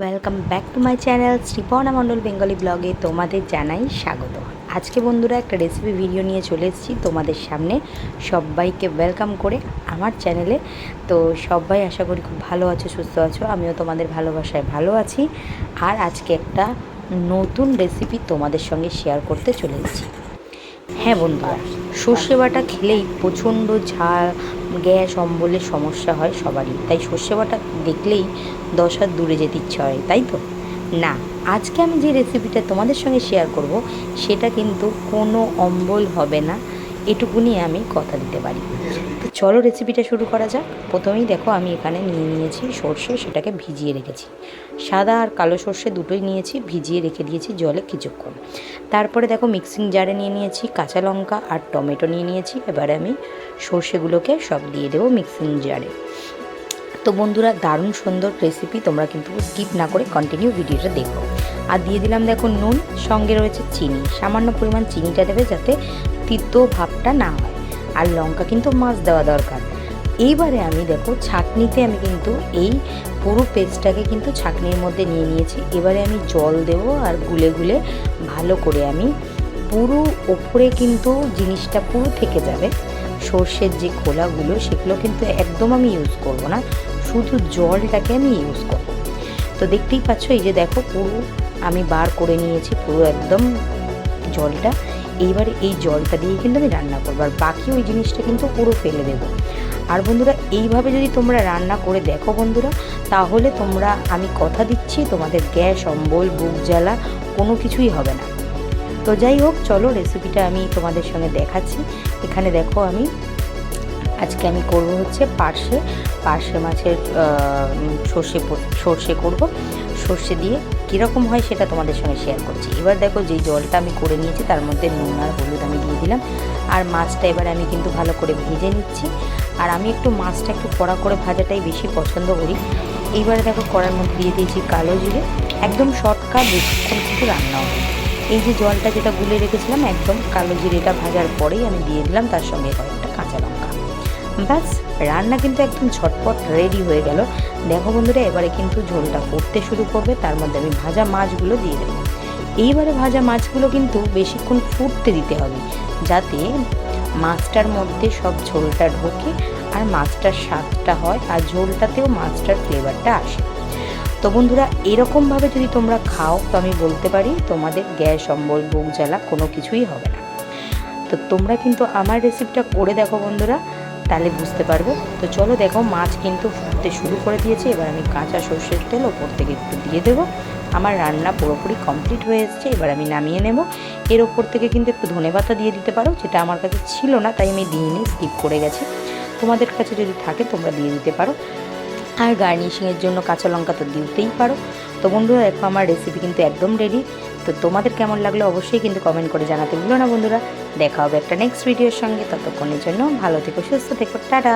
Welcome back to my channel Sreeparna Mondal Bengali ব্লগে তোমাদের জানাই স্বাগত। আজকে বন্ধুরা একটা রেসিপি ভিডিও নিয়ে চলে এসেছি তোমাদের সামনে। সবাইকে ওয়েলকাম করে আমার চ্যানেলে তো সবাই আশা করি খুব ভালো আছো, সুস্থ আছো, আমিও তোমাদের ভালোবাসায় ভালো আছি। আর আজকে একটা নতুন রেসিপি তোমাদের সঙ্গে শেয়ার করতে চলে এসেছি। হ্যাঁ বন্ধুরা সর্ষে বাটা খেলেই প্রচণ্ড ঝাল, গ্যাস, অম্বলের সমস্যা হয় সবারই। তাই সর্ষে বাটা দেখলেই দশ হাত দূরে যেতে ইচ্ছা হয়, তাই তো? না, আজকে আমি যে রেসিপিটা তোমাদের সঙ্গে শেয়ার করব, সেটা কিন্তু কোনো অম্বল হবে না। এটুকুনি আমি কথা দিতে পারি। চলো রেসিপিটা শুরু করা যাক। প্রথমেই দেখো আমি এখানে নিয়ে নিয়েছি সর্ষে, সেটাকে ভিজিয়ে রেখেছি। সাদা আর কালো সর্ষে দুটোই নিয়েছি, ভিজিয়ে রেখে দিয়েছি জলে কিছুক্ষণ। তারপরে দেখো মিক্সিং জারে নিয়ে নিয়েছি কাঁচা লঙ্কা আর টমেটো নিয়ে নিয়েছি। এবারে আমি সর্ষেগুলোকে সব দিয়ে দেবো মিক্সিং জারে তো বন্ধুরা, দারুণ সুন্দর রেসিপি তোমরা কিন্তু স্কিপ না করে কন্টিনিউ ভিডিওটা দেখো। আর দিয়ে দিলাম দেখো নুন, সঙ্গে রয়েছে চিনি। সামান্য পরিমাণ চিনিটা দেবে যাতে তিতো ভাবটা না হয়। আর লঙ্কা কিন্তু মাছ দেওয়া দরকার। এইবারে আমি দেখো ছাঁকনিতে আমি কিন্তু এই পুরো পেস্টটাকে কিন্তু ছাঁকনির মধ্যে নিয়ে নিয়েছি। এবারে আমি জল দেব আর গুলে গুলে ভালো করে আমি পুরো ওপরে কিন্তু জিনিসটা পুরো থেকে যাবে। সর্ষের যে খোলাগুলো সেগুলো কিন্তু একদম আমি ইউজ করব না। শুধু জলটাকে আমি ইউজ করব। তো দেখতেই পাচ্ছ এই যে দেখো পুরো আমি বার করে নিয়েছি পুরো একদম জলটা। এইবারে এই জলটা দিয়ে কিন্তু আমি রান্না করব। আর বাকি ওই জিনিসটা কিন্তু পুরো ফেলে দেবো। আর বন্ধুরা, এইভাবে যদি তোমরা রান্না করে দেখো বন্ধুরা, তাহলে তোমরা, আমি কথা দিচ্ছি, তোমাদের গ্যাস, অম্বল, বুক জ্বালা, কোনো কিছুই হবে না। তো যাই হোক, চলো রেসিপিটা আমি তোমাদের সঙ্গে দেখাচ্ছি। এখানে দেখো আমি আজকে আমি করব হচ্ছে পার্শে পার্শে মাছের সর্ষে সর্ষে করব। সর্ষে দিয়ে কীরকম হয় সেটা তোমাদের সঙ্গে শেয়ার করছি। এবার দেখো যেই জলটা আমি করে নিয়েছি তার মধ্যে নুন আর হলুদ আমি দিয়ে দিলাম। আর মাছটা এবার আমি কিন্তু ভালো করে ভেজে নিচ্ছি। আর আমি একটু মাছটা একটু কড়া করে ভাজাটাই বেশি পছন্দ করি। এইবারে দেখো কড়ার মধ্যে দিয়ে দিয়েছি কালো জিরে। একদম শর্টকাট, বেশিক্ষণ কিন্তু রান্না হবে। এই যে জলটা যেটা গুলে রেখেছিলাম, একদম কালো জিরেটা ভাজার পরেই আমি দিয়ে দিলাম। তার সঙ্গে কয়েকটা কাঁচা লঙ্কা। ব্যাস, রান্না কিন্তু একদম ঝটপট রেডি হয়ে গেল। দেখো বন্ধুরা, এবারে কিন্তু ঝোলটা ফুটতে শুরু করবে, তার মধ্যে আমি ভাজা মাছগুলো দিয়ে দেবো। এইবারে ভাজা মাছগুলো কিন্তু বেশিক্ষণ ফুটতে দিতে হবে, যাতে মাছটার মধ্যে সব ঝোলটা ঢোকে আর মাছটার স্বাদটা হয় আর ঝোলটাতেও মাছটার ফ্লেভারটা আসে। তো বন্ধুরা, এরকমভাবে যদি তোমরা খাও, তো আমি বলতে পারি তোমাদের গ্যাস, অম্বল বুক জ্বালা কোনো কিছুই হবে না। তো তোমরা কিন্তু আমার রেসিপিটা করে দেখো বন্ধুরা। তাহলে বুঝতে পারবে। তো চলো দেখো, মাছ কিন্তু ফুটতে শুরু করে দিয়েছে। এবার আমি কাঁচা সর্ষের তেল ওপর থেকে একটু দিয়ে দেবো। আমার রান্না পুরোপুরি কমপ্লিট হয়ে এসছে। এবার আমি নামিয়ে নেব। এর ওপর থেকে কিন্তু একটু ধনে পাতা দিয়ে দিতে পারো, যেটা আমার কাছে ছিল না, তাই আমি দিইনি স্কিপ করে গেছি। তোমাদের কাছে যদি থাকে, তোমরা দিয়ে দিতে পারো। আর গার্নিশিংয়ের জন্য কাঁচা লঙ্কা তো দিতেই পারো। তো বন্ধুরা, দেখো আমার রেসিপি কিন্তু একদম রেডি তো তোমাদের কেমন লাগল অবশ্যই কিন্তু কমেন্ট করে জানাতে ভুলো না বন্ধুরা। দেখা হবে একটা নেক্সট ভিডিওর সঙ্গে। ততক্ষণের জন্য ভালো থেকো, সুস্থ থেকো, টাটা।